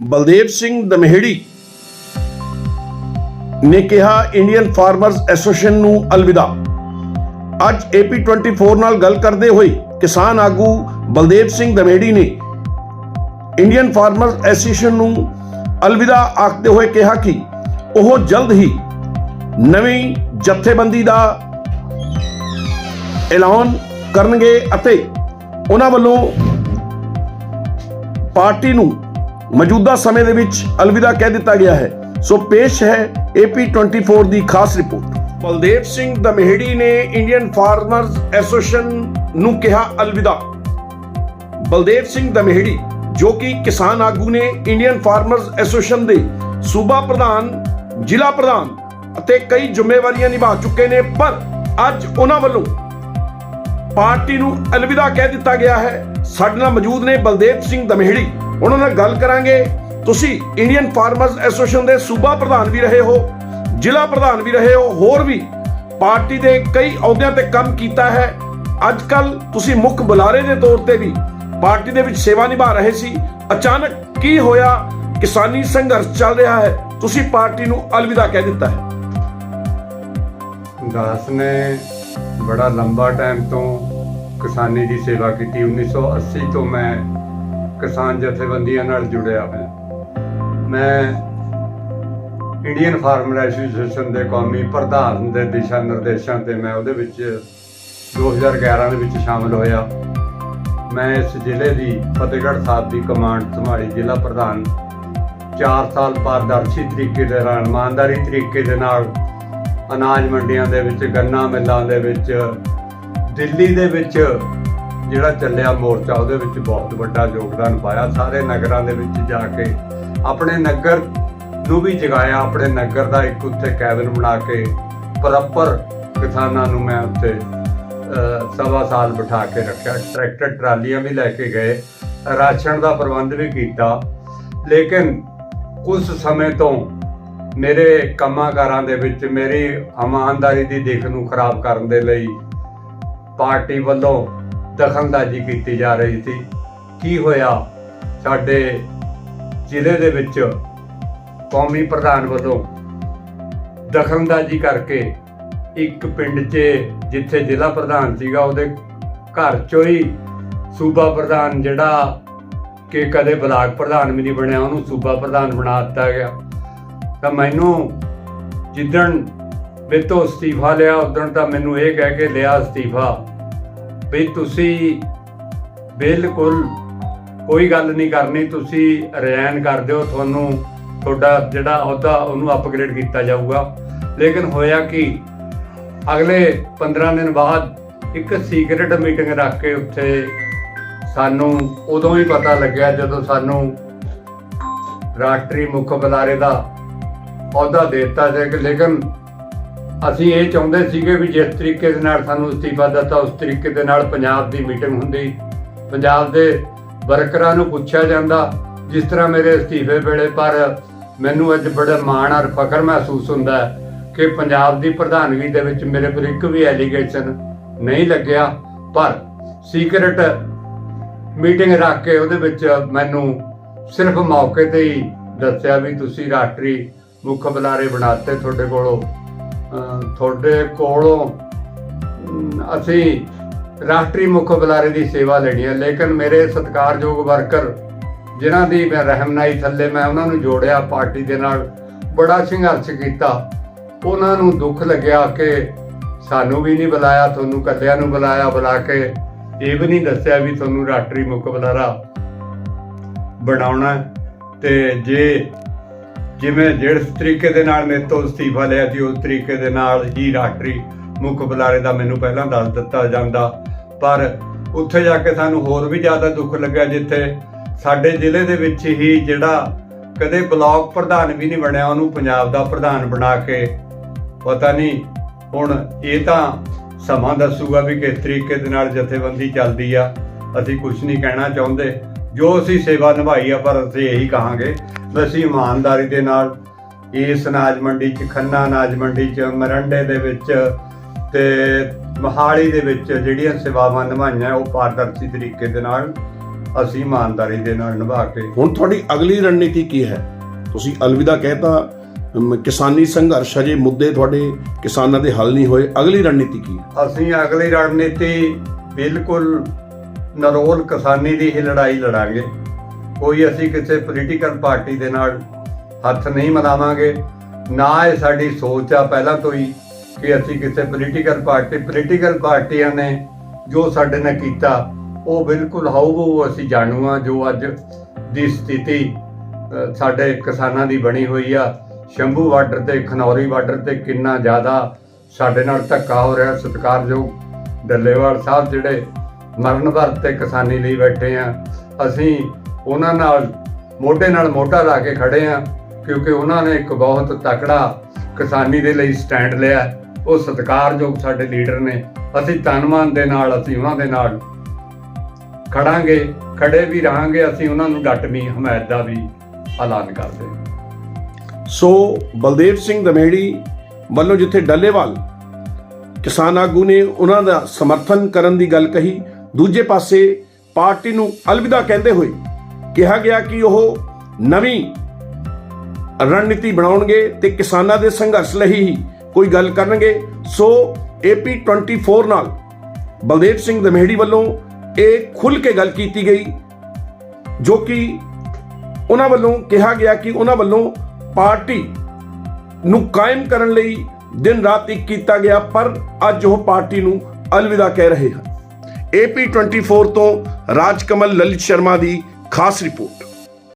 ਬਲਦੇਵ ਸਿੰਘ ਦਮਹਿੜੀ ਨੇ ਕਿਹਾ Indian farmers association ਨੂੰ ਅਲਵਿਦਾ। ਅੱਜ AP24 ਨਾਲ ਗੱਲ ਕਰਦੇ ਹੋਏ ਕਿਸਾਨ ਆਗੂ ਬਲਦੇਵ ਸਿੰਘ ਦਮੇੜੀ ਨੇ ਇੰਡੀਅਨ ਫਾਰਮਰਸ ਐਸੋਸੀਏਸ਼ਨ ਨੂੰ ਅਲਵਿਦਾ ਆਖਦੇ ਹੋਏ ਕਿਹਾ ਕਿ ਉਹ ਜਲਦ ਹੀ ਨਵੀਂ ਜਥੇਬੰਦੀ ਦਾ ਐਲਾਨ ਕਰਨਗੇ ਅਤੇ ਉਹਨਾਂ ਵੱਲੋਂ ਪਾਰਟੀ ਨੂੰ ਮੌਜੂਦਾ ਸਮੇਂ ਦੇ ਵਿੱਚ ਅਲਵਿਦਾ ਕਹਿ ਦਿੱਤਾ ਗਿਆ ਹੈ। ਸੋ ਪੇਸ਼ ਹੈ AP24 ਦੀ ਖਾਸ ਰਿਪੋਰਟ। ਬਲਦੇਵ ਸਿੰਘ ਦਮਹਿੜੀ ਨੇ ਇੰਡੀਅਨ ਫਾਰਮਰਸ ਐਸੋਸੀਏਸ਼ਨ ਨੂੰ ਕਿਹਾ ਅਲਵਿਦਾ। ਬਲਦੇਵ ਸਿੰਘ ਦਮਹਿੜੀ, ਜੋ ਕਿ ਕਿਸਾਨ ਆਗੂ ਨੇ ਇੰਡੀਅਨ ਫਾਰਮਰਸ ਐਸੋਸੀਏਸ਼ਨ ਦੇ ਸੂਬਾ ਪ੍ਰਧਾਨ, ਜ਼ਿਲ੍ਹਾ ਪ੍ਰਧਾਨ ਅਤੇ ਕਈ ਜ਼ਿੰਮੇਵਾਰੀਆਂ ਨਿਭਾ ਚੁੱਕੇ ਨੇ, ਪਰ ਅੱਜ ਉਹਨਾਂ ਵੱਲੋਂ ਪਾਰਟੀ ਨੂੰ ਅਲਵਿਦਾ ਕਹਿ ਦਿੱਤਾ ਗਿਆ ਹੈ। ਸਾਡੇ ਨਾਲ ਮੌਜੂਦ ਨੇ ਬਲਦੇਵ ਸਿੰਘ ਦਮਹਿੜੀ। ਉਹਨਾਂ ਨਾਲ ਗੱਲ ਕਰਾਂਗੇ। ਤੁਸੀਂ ਇੰਡੀਅਨ ਫਾਰਮਰਸ ਐਸੋਸੀਏਸ਼ਨ ਦੇ ਸੂਬਾ ਪ੍ਰਧਾਨ ਵੀ ਰਹੇ ਹੋ, ਜ਼ਿਲ੍ਹਾ ਪ੍ਰਧਾਨ ਵੀ ਰਹੇ ਹੋ, ਹੋਰ ਵੀ ਪਾਰਟੀ ਦੇ ਕਈ ਅਹੁਦਿਆਂ ਤੇ ਕੰਮ ਕੀਤਾ ਹੈ। ਅੱਜ ਕੱਲ ਤੁਸੀਂ ਮੁੱਖ ਬੁਲਾਰੇ ਦੇ ਤੌਰ ਤੇ ਵੀ ਪਾਰਟੀ ਦੇ ਵਿੱਚ ਸੇਵਾ ਨਿਭਾ ਰਹੇ ਸੀ। ਅਚਾਨਕ ਕੀ ਹੋਇਆ? ਕਿਸਾਨੀ ਸੰਘਰਸ਼ ਚੱਲ ਰਿਹਾ ਹੈ। ਤੁਸੀਂ ਪਾਰਟੀ ਨੂੰ ਅਲਵਿਦਾ ਕਹਿ ਦਿੱਤਾ ਹੈ। ਦਾਸ ਨੇ ਬੜਾ ਲੰਬਾ ਟਾਈਮ ਤੋਂ ਕਿਸਾਨੀ ਦੀ ਸੇਵਾ ਕੀਤੀ। 1980 ਤੋਂ ਮੈਂ ਕਿਸਾਨ ਜਥੇਬੰਦੀਆਂ ਨਾਲ ਜੁੜਿਆ ਹੋਇਆ। ਮੈਂ ਇੰਡੀਅਨ ਫਾਰਮਰ ਐਸੋਸੀਏਸ਼ਨ ਦੇ ਕੌਮੀ ਪ੍ਰਧਾਨ ਦੇ ਦਿਸ਼ਾ ਨਿਰਦੇਸ਼ਾਂ ਤੇ ਮੈਂ ਉਹਦੇ ਵਿੱਚ 2011 ਦੇ ਵਿੱਚ ਸ਼ਾਮਲ ਹੋਇਆ। ਮੈਂ ਇਸ ਜ਼ਿਲ੍ਹੇ ਦੀ ਫਤਿਹਗੜ੍ਹ ਸਾਹਿਬ ਦੀ ਕਮਾਂਡ ਸੰਭਾਲੀ ਜ਼ਿਲ੍ਹਾ ਪ੍ਰਧਾਨ। 4 ਸਾਲ ਪਾਰਦਰਸ਼ੀ ਤਰੀਕੇ ਦੇ ਨਾਲ, ਇਮਾਨਦਾਰੀ ਤਰੀਕੇ ਦੇ ਨਾਲ ਅਨਾਜ ਮੰਡੀਆਂ ਦੇ ਵਿੱਚ, ਗੰਨਾ ਮਿੱਲਾਂ ਦੇ ਵਿੱਚ, ਦਿੱਲੀ ਦੇ ਵਿੱਚ ਜਿਹੜਾ ਚੱਲਿਆ ਮੋਰਚਾ, ਉਹਦੇ ਵਿੱਚ ਬਹੁਤ ਵੱਡਾ ਯੋਗਦਾਨ ਪਾਇਆ। ਸਾਰੇ ਨਗਰਾਂ ਦੇ ਵਿੱਚ ਜਾ ਕੇ ਆਪਣੇ ਨਗਰ ਨੂੰ ਵੀ ਜਗਾਇਆ। ਆਪਣੇ ਨਗਰ ਦਾ ਇੱਕ ਉੱਥੇ ਕੈਬਨ ਬਣਾ ਕੇ ਪ੍ਰੋਪਰ ਕਿਸਾਨਾਂ ਨੂੰ ਮੈਂ ਉੱਥੇ ਸਵਾ ਸਾਲ ਬਿਠਾ ਕੇ ਰੱਖਿਆ। ਟਰੈਕਟਰ, ਟਰਾਲੀਆਂ ਵੀ ਲੈ ਕੇ ਗਏ। ਰਾਸ਼ਨ ਦਾ ਪ੍ਰਬੰਧ ਵੀ ਕੀਤਾ। ਲੇਕਿਨ ਕੁਝ ਸਮੇਂ ਤੋਂ ਮੇਰੇ ਕੰਮਾਂਕਾਰਾਂ ਦੇ ਵਿੱਚ ਮੇਰੀ ਇਮਾਨਦਾਰੀ ਦੀ ਦਿੱਖ ਨੂੰ ਖਰਾਬ ਕਰਨ ਦੇ ਲਈ ਪਾਰਟੀ ਵੱਲੋਂ ਦਖਲਅੰਦਾਜ਼ੀ ਕੀਤੀ ਜਾ ਰਹੀ ਸੀ। ਕੀ ਹੋਇਆ? ਸਾਡੇ ਜ਼ਿਲ੍ਹੇ ਦੇ ਵਿੱਚ ਕੌਮੀ ਪ੍ਰਧਾਨ ਵੱਲੋਂ ਦਖਲਅੰਦਾਜ਼ੀ ਕਰਕੇ ਇੱਕ ਪਿੰਡ 'ਚ ਜਿੱਥੇ ਜ਼ਿਲ੍ਹਾ ਪ੍ਰਧਾਨ ਸੀਗਾ, ਉਹਦੇ ਘਰ 'ਚੋਂ ਹੀ ਸੂਬਾ ਪ੍ਰਧਾਨ ਜਿਹੜਾ ਕਿ ਕਦੇ ਬਲਾਕ ਪ੍ਰਧਾਨ ਵੀ ਨਹੀਂ ਬਣਿਆ, ਉਹਨੂੰ ਸੂਬਾ ਪ੍ਰਧਾਨ ਬਣਾ ਦਿੱਤਾ ਗਿਆ। ਤਾਂ ਮੈਨੂੰ ਜਿੱਦਣ ਮੇਤੋਂ ਅਸਤੀਫਾ ਲਿਆ, ਉਦੋਂ ਤਾਂ ਮੈਨੂੰ ਇਹ ਕਹਿ ਕੇ ਲਿਆ ਅਸਤੀਫਾ ਵੀ ਤੁਸੀਂ ਬਿਲਕੁਲ ਕੋਈ ਗੱਲ ਨਹੀਂ ਕਰਨੀ, ਤੁਸੀਂ ਰਿਜ਼ਾਈਨ ਕਰ ਦਿਓ, ਤੁਹਾਨੂੰ ਤੁਹਾਡਾ ਜਿਹੜਾ ਅਹੁਦਾ ਉਹਨੂੰ ਅਪਗ੍ਰੇਡ ਕੀਤਾ ਜਾਊਗਾ। ਲੇਕਿਨ ਹੋਇਆ ਕਿ, ਅਗਲੇ 15 ਦਿਨ ਬਾਅਦ ਇੱਕ ਸੀਕ੍ਰੀਟ ਮੀਟਿੰਗ ਰੱਖ ਕੇ ਉੱਥੇ ਸਾਨੂੰ ਉਦੋਂ ਹੀ ਪਤਾ ਲੱਗਿਆ ਜਦੋਂ ਸਾਨੂੰ ਰਾਸ਼ਟਰੀ ਮੁੱਖ ਬੁਲਾਰੇ ਦਾ ਅਹੁਦਾ ਦੇ ਦਿੱਤਾ। ਸੀ ਲੇਕਿਨ ਅਸੀਂ ਇਹ ਚਾਹੁੰਦੇ ਸੀਗੇ ਵੀ ਜਿਸ ਤਰੀਕੇ ਦੇ ਨਾਲ ਸਾਨੂੰ ਅਸਤੀਫਾ ਦਿੱਤਾ, ਉਸ ਤਰੀਕੇ ਦੇ ਨਾਲ ਪੰਜਾਬ ਦੀ ਮੀਟਿੰਗ ਹੁੰਦੀ। ਪੰਜਾਬ ਦੇ ਵਰਕਰਾਂ ਨੂੰ ਪੁੱਛਿਆ ਜਾਂਦਾ, ਜਿਸ ਤਰ੍ਹਾਂ ਮੇਰੇ ਅਸਤੀਫੇ ਵੇਲੇ, ਪਰ ਮੈਨੂੰ ਅੱਜ ਬੜਾ ਮਾਣ ਔਰ ਫਖਰ ਮਹਿਸੂਸ ਹੁੰਦਾ ਕਿ ਪੰਜਾਬ ਦੀ ਪ੍ਰਧਾਨਗੀ ਦੇ ਵਿੱਚ ਮੇਰੇ ਪਰ ਇੱਕ ਵੀ ਐਲੀਗੇਸ਼ਨ ਨਹੀਂ ਲੱਗਿਆ। ਪਰ ਸੀਕ੍ਰੀਟ ਮੀਟਿੰਗ ਰੱਖ ਕੇ ਉਹਦੇ ਵਿੱਚ ਮੈਨੂੰ ਸਿਰਫ ਮੌਕੇ ਤੇ ਹੀ ਦੱਸਿਆ ਵੀ ਤੁਸੀਂ ਰਾਸ਼ਟਰੀ ਮੁੱਖ ਬੁਲਾਰੇ ਬਣਾਤੇ ਤੁਹਾਡੇ ਕੋਲੋਂ। ਤੁਹਾਡੇ ਕੋਲੋਂ ਅਸੀਂ ਰਾਸ਼ਟਰੀ ਮੁੱਖ ਬੁਲਾਰੇ ਦੀ ਸੇਵਾ ਲੈਣੀ ਹੈ, ਲੇਕਿਨ ਮੇਰੇ ਸਤਿਕਾਰਯੋਗ ਵਰਕਰ, ਜਿਨ੍ਹਾਂ ਦੀ ਮੈਂ ਰਹਿਮਨਾਈ ਥੱਲੇ ਮੈਂ ਉਹਨਾਂ ਨੂੰ ਜੋੜਿਆ ਪਾਰਟੀ ਦੇ ਨਾਲ, ਬੜਾ ਸੰਘਰਸ਼ ਕੀਤਾ ਉਹਨਾਂ ਨੂੰ ਦੁੱਖ ਲੱਗਿਆ ਕਿ ਸਾਨੂੰ ਵੀ ਨਹੀਂ ਬੁਲਾਇਆ, ਤੁਹਾਨੂੰ ਕੱਲਿਆਂ ਨੂੰ ਬੁਲਾਇਆ, ਬੁਲਾ ਕੇ ਇਹ ਵੀ ਨਹੀਂ ਦੱਸਿਆ ਵੀ ਤੁਹਾਨੂੰ ਰਾਸ਼ਟਰੀ ਮੁੱਖ ਬੁਲਾਰਾ ਬਣਾਉਣਾ ਹੈ। ਤੇ ਜੇ ਜਿਵੇਂ ਜਿਹੜੇ ਤਰੀਕੇ ਦੇ ਨਾਲ ਮੇਰੇ ਤੋਂ ਅਸਤੀਫਾ ਲਿਆ ਸੀ, ਉਸ ਤਰੀਕੇ ਦੇ ਨਾਲ ਹੀ ਰਾਸ਼ਟਰੀ ਮੁੱਖ ਬੁਲਾਰੇ ਦਾ ਮੈਨੂੰ ਪਹਿਲਾਂ ਦੱਸ ਦਿੱਤਾ ਜਾਂਦਾ। ਪਰ ਉੱਥੇ ਜਾ ਕੇ ਸਾਨੂੰ ਹੋਰ ਵੀ ਜ਼ਿਆਦਾ ਦੁੱਖ ਲੱਗਾ ਜਿੱਥੇ ਸਾਡੇ ਜ਼ਿਲ੍ਹੇ ਦੇ ਵਿੱਚ ਹੀ ਜਿਹੜਾ ਕਦੇ ਬਲਾਕ ਪ੍ਰਧਾਨ ਵੀ ਨਹੀਂ ਬਣਿਆ, ਉਹਨੂੰ ਪੰਜਾਬ ਦਾ ਪ੍ਰਧਾਨ ਬਣਾ ਕੇ। ਪਤਾ ਨਹੀਂ ਹੁਣ ਇਹ ਤਾਂ ਸਮਾਂ ਦੱਸੂਗਾ ਵੀ ਕਿਸ ਤਰੀਕੇ ਦੇ ਨਾਲ ਜਥੇਬੰਦੀ ਚੱਲਦੀ ਆ। ਅਸੀਂ ਕੁਝ ਨਹੀਂ ਕਹਿਣਾ ਚਾਹੁੰਦੇ। ਜੋ ਅਸੀਂ ਸੇਵਾ ਨਿਭਾਈ ਆ, ਪਰ ਅਸੀਂ ਇਹੀ ਕਹਾਂਗੇ ਅਸੀਂ ਇਮਾਨਦਾਰੀ ਦੇ ਨਾਲ ਇਸ ਅਨਾਜ ਮੰਡੀ 'ਚ ਖੰਨਾ ਅਨਾਜ ਮੰਡੀ 'ਚ ਮਰੰਡੇ ਦੇ ਵਿੱਚ ਤੇ ਮਹਾਲੀ ਦੇ ਵਿੱਚ ਜਿਹੜੀਆਂ ਸੇਵਾਵਾਂ ਨਿਭਾਈਆਂ ਉਹ ਪਾਰਦਰਸ਼ੀ ਤਰੀਕੇ ਦੇ ਨਾਲ ਅਸੀਂ ਇਮਾਨਦਾਰੀ ਦੇ ਨਾਲ ਨਿਭਾ ਕੇ ਹੁਣ ਤੁਹਾਡੀ ਅਗਲੀ ਰਣਨੀਤੀ ਕੀ ਹੈ? ਤੁਸੀਂ ਅਲਵਿਦਾ ਕਹਿਤਾ ਕਿਸਾਨੀ ਸੰਘਰਸ਼ ਅਜੇ ਮੁੱਦੇ ਤੁਹਾਡੇ ਕਿਸਾਨਾਂ ਦੇ ਹੱਲ ਨਹੀਂ ਹੋਏ। ਅਗਲੀ ਰਣਨੀਤੀ ਕੀ? ਅਸੀਂ ਅਗਲੀ ਰਣਨੀਤੀ ਬਿਲਕੁਲ ਨਰੋਲ ਕਿਸਾਨੀ ਦੀ ਹੀ ਲੜਾਈ ਲੜਾਂਗੇ। ਕੋਈ ਅਸੀਂ ਕਿਸੇ ਪੋਲੀਟੀਕਲ ਪਾਰਟੀ ਦੇ ਨਾਲ ਹੱਥ ਨਹੀਂ ਮਿਲਾਵਾਂਗੇ, ਨਾ ਇਹ ਸਾਡੀ ਸੋਚ ਆ ਪਹਿਲਾਂ ਤੋਂ ਹੀ ਕਿ ਅਸੀਂ ਕਿਸੇ ਪੋਲੀਟੀਕਲ ਪਾਰਟੀ ਪੋਲੀਟੀਕਲ ਪਾਰਟੀਆਂ ਨੇ ਜੋ ਸਾਡੇ ਨਾਲ ਕੀਤਾ, ਉਹ ਬਿਲਕੁਲ ਹਾਊ ਅਸੀਂ ਜਾਣੂ ਆ ਜੋ ਅੱਜ ਦੀ ਸਥਿਤੀ ਸਾਡੇ ਕਿਸਾਨਾਂ ਦੀ ਬਣੀ ਹੋਈ ਆ। ਸ਼ੰਭੂ ਬਾਰਡਰ ਤੇ, ਖਨੌਰੀ ਬਾਰਡਰ ਤੇ ਕਿੰਨਾ ਜ਼ਿਆਦਾ ਸਾਡੇ ਨਾਲ ਧੱਕਾ ਹੋ ਰਿਹਾ, ਸਤਿਕਾਰਯੋਗ ਡੱਲੇਵਾਲ ਸਾਹਿਬ ਜਿਹੜੇ ਮਰਨ ਵਰਤ ਤੇ ਕਿਸਾਨੀ ਲਈ ਬੈਠੇ ਆ। ਅਸੀਂ ਉਹਨਾਂ ਨਾਲ ਮੋਢੇ ਨਾਲ ਮੋਢਾ ਲਾ ਕੇ ਖੜੇ ਆ, ਕਿਉਂਕਿ ਉਹਨਾਂ ਨੇ ਇੱਕ ਬਹੁਤ ਤਕੜਾ ਕਿਸਾਨੀ ਦੇ ਲਈ ਸਟੈਂਡ ਲਿਆ ਉਹ ਸਤਿਕਾਰਯੋਗ ਸਾਡੇ ਲੀਡਰ ਨੇ। ਅਸੀਂ ਤਨਮਾਨ ਦੇ ਨਾਲ, ਅਸੀਂ ਉਹਨਾਂ ਦੇ ਨਾਲ ਖੜਾਂਗੇ, ਖੜੇ ਵੀ ਰਹਾਂਗੇ, ਅਸੀਂ ਉਹਨਾਂ ਨੂੰ ਡਟਵੀਂ ਹਮਾਇਤ ਦਾ ਵੀ ਐਲਾਨ ਕਰਦੇ ਸੋ ਬਲਦੇਵ ਸਿੰਘ ਦਮੇੜੀ ਵੱਲੋਂ ਜਿੱਥੇ ਡੱਲੇਵਾਲ ਕਿਸਾਨ ਆਗੂ ਨੇ ਉਹਨਾਂ ਦਾ ਸਮਰਥਨ ਕਰਨ ਦੀ ਗੱਲ ਕਹੀ, ਦੂਜੇ ਪਾਸੇ ਪਾਰਟੀ ਨੂੰ ਅਲਵਿਦਾ ਕਹਿੰਦੇ ਹੋਏ ਕਿਹਾ ਗਿਆ ਕਿ ਉਹ ਨਵੀਂ ਰਣਨੀਤੀ ਬਣਾਉਣਗੇ ਤੇ ਕਿਸਾਨਾਂ ਦੇ ਸੰਘਰਸ਼ ਲਈ ਹੀ ਕੋਈ ਗੱਲ ਕਰਨਗੇ। ਸੋ ਏਪੀ 24 ਨਾਲ ਬਲਦੇਵ ਸਿੰਘ ਦਮੇੜੀ ਵੱਲੋਂ ਇਹ ਖੁੱਲ ਕੇ ਗੱਲ ਕੀਤੀ ਗਈ, ਜੋ ਕਿ ਉਹਨਾਂ ਵੱਲੋਂ ਕਿਹਾ ਗਿਆ ਕਿ ਉਹਨਾਂ ਵੱਲੋਂ ਪਾਰਟੀ ਨੂੰ ਕਾਇਮ ਕਰਨ ਲਈ ਦਿਨ ਰਾਤ ਇੱਕ ਕੀਤਾ ਗਿਆ, ਪਰ ਅੱਜ ਉਹ ਪਾਰਟੀ ਨੂੰ ਅਲਵਿਦਾ ਕਹਿ ਰਹੇ ਹਨ। ਏਪੀ 24 ਤੋਂ ਰਾਜਕਮਲ ਲਲਿਤ ਸ਼ਰਮਾ ਦੀ ਖਾਸ ਰਿਪੋਰਟ